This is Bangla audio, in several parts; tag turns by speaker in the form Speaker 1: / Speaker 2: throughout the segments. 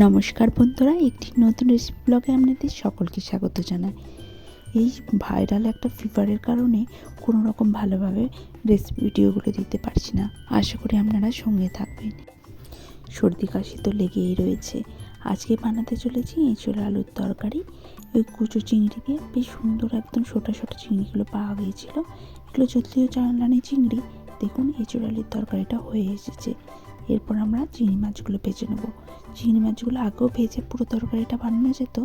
Speaker 1: নমস্কার বন্ধুরা, একটি নতুন রেসিপি ব্লগে আপনাদের সকলকে স্বাগত জানাই। এই ভাইরাল একটা ফিভারের কারণে কোনো রকম ভালোভাবে রেসিপি ভিডিওগুলো দিতে পারছি না। আশা করি আপনারা সঙ্গে থাকবেন। সর্দি কাশি তো লেগেই রয়েছে। আজকে বানাতে চলেছি এঁচড় আলুর তরকারি। ওই কুচো চিংড়ি দিয়ে বেশ সুন্দর একদম ছোটো ছোটো চিংড়িগুলো পাওয়া গিয়েছিল। এগুলো যদিও চালানি চিংড়ি, দেখুন এঁচড় আলুর তরকারিটা হয়ে এসেছে। এরপর আমরা চিংড়ি মাছগুলো ভেজে নেব। চিংড়ি মাছগুলো আগেও ভেজে পুরো তরকারিটা বানানো যেত,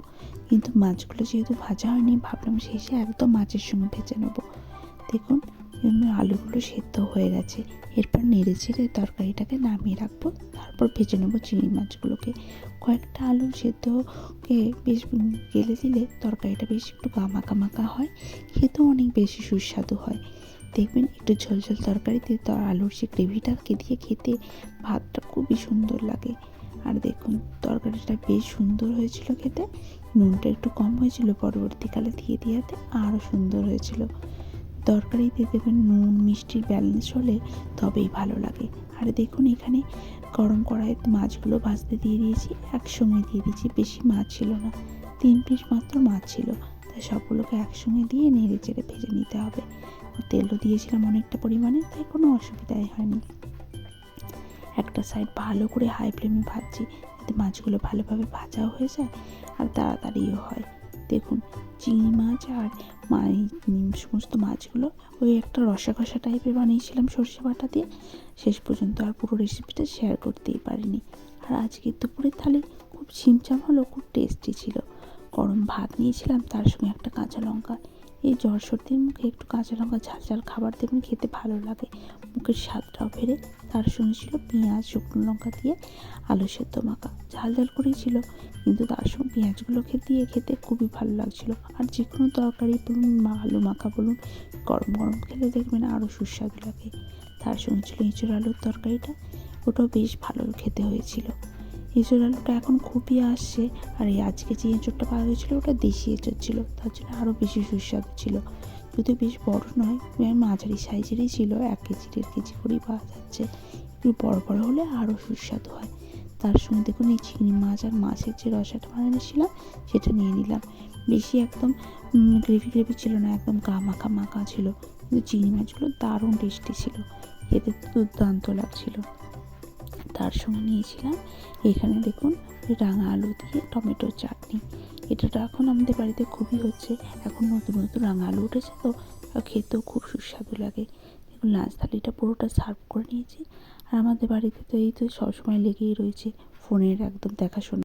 Speaker 1: কিন্তু মাছগুলো যেহেতু ভাজা হয়নি, ভাবলাম শেষে একদম মাছের সঙ্গে ভেজে নেব। দেখুন আলুগুলো সেদ্ধ হয়ে গেছে। এরপর নেড়ে চেড়ে তরকারিটাকে নামিয়ে রাখব, তারপর ভেজে নেব চিংড়ি মাছগুলোকে। কয়েকটা আলু সেদ্ধকে বেশ গেলে দিলে তরকারিটা বেশ একটু গামাকা মাখা হয়, খেতেও অনেক বেশি সুস্বাদু হয়। দেখবেন একটু ঝোল ঝোল তরকারিতে তো আলুর যে গ্রেভিটাকে দিয়ে খেতে ভাতটা খুবই সুন্দর লাগে। আর দেখুন, তরকারিটা বেশ সুন্দর হয়েছিল খেতে। নুনটা একটু কম হয়েছিল, পরবর্তীকালে দিয়ে দিয়াতে আরও সুন্দর হয়েছিল। তরকারিতে দেখবেন নুন, মিষ্টির ব্যালেন্স হলে তবেই ভালো লাগে। আর দেখুন, এখানে গরম কড়াইয়ে মাছগুলো ভাজতে দিয়ে দিয়েছি, একসঙ্গে দিয়ে দিয়েছি, বেশি মাছ ছিল না। তিন পিস মাত্র মাছ ছিল, তাই সবগুলোকে একসঙ্গে দিয়ে নেড়ে চেড়ে ভেজে নিতে হবে। তেলও দিয়েছিলাম অনেকটা পরিমাণে, তাই কোনো অসুবিধাই হয়নি। একটা সাইড ভালো করে হাই ফ্লেমে ভাজছি, যাতে মাছগুলো ভালোভাবে ভাজাও হয়ে যায় আর তাড়াতাড়িও হয়। দেখুন, চিংড়ি মাছ আর সমস্ত মাছগুলো ওই একটা রসা কষা টাইপের বানিয়েছিলাম সর্ষে বাটা দিয়ে। শেষ পর্যন্ত আর পুরো রেসিপিটা শেয়ার করতেই পারিনি। আর আজকে দুপুরের থালি খুব ছিমছাম হলো, খুব টেস্টি ছিল। গরম ভাত নিয়েছিলাম, তার সঙ্গে একটা কাঁচা লঙ্কা এই জ্বর সর্দির মুখে একটু কাঁচা লঙ্কা, ঝাল ঝাল খাবার দেবেন খেতে ভালো লাগে। মুখের স্বাদটাও ফেরে। তার সঙ্গে ছিল পেঁয়াজ, শুকনো লঙ্কা দিয়ে আলু সেদ্ধ মাখা। ঝাল ঝাল করেই ছিল, কিন্তু তার সঙ্গে পেঁয়াজগুলোকে দিয়ে খেতে খুবই ভালো লাগছিল। আর যে কোনো তরকারি বলুন বা আলু মাখা বলুন গরম গরম খেলে দেখবেন আরও সুস্বাদু লাগে। তার সঙ্গে ছিল এঁচড় আলুর তরকারিটা, ওটাও বেশ ভালো খেতে হয়েছিল। এঁচড় আলুটা এখন খুবই আসছে আর এই আজকে যে এঁচড়টা পাওয়া গেছিল ওটা দেশি এঁচড় ছিল, তার জন্য আরও বেশি সুস্বাদু ছিল। যদিও বেশ বড় নয় মাঝারি সাইজেরই ছিল, এক কেজি দেড় কেজি করেই পাওয়া যাচ্ছে। একটু বড় বড় হলে আরও সুস্বাদু হয়। তার সঙ্গে দেখুন এই চিংড়ি মাছ আর মাছের যে রসাটা বানিয়েছিলাম সেটা নিয়ে নিলাম। বেশি একদম গ্রেভি গ্রেভি ছিল না, একদম গা মাখা ছিল। কিন্তু চিংড়ি মাছগুলো দারুণ টেস্টি ছিল। খেতে দুর্দান্ত লাগছিল। তার সঙ্গে নিয়েছিলাম। এখানে দেখুন, রাঙা আলু দিয়ে টমেটোর চাটনি। এটা তো এখন আমাদের বাড়িতে খুবই হচ্ছে। এখন নতুন নতুন রাঙা আলু উঠেছে তো খেতেও খুব সুস্বাদু লাগে। দেখুন লাঞ্চ থালিটা পুরোটা সার্ভ করে নিয়েছি। আর আমাদের বাড়িতে তো এই তো সবসময় লেগেই রয়েছে ফোনের একদম দেখাশোনা।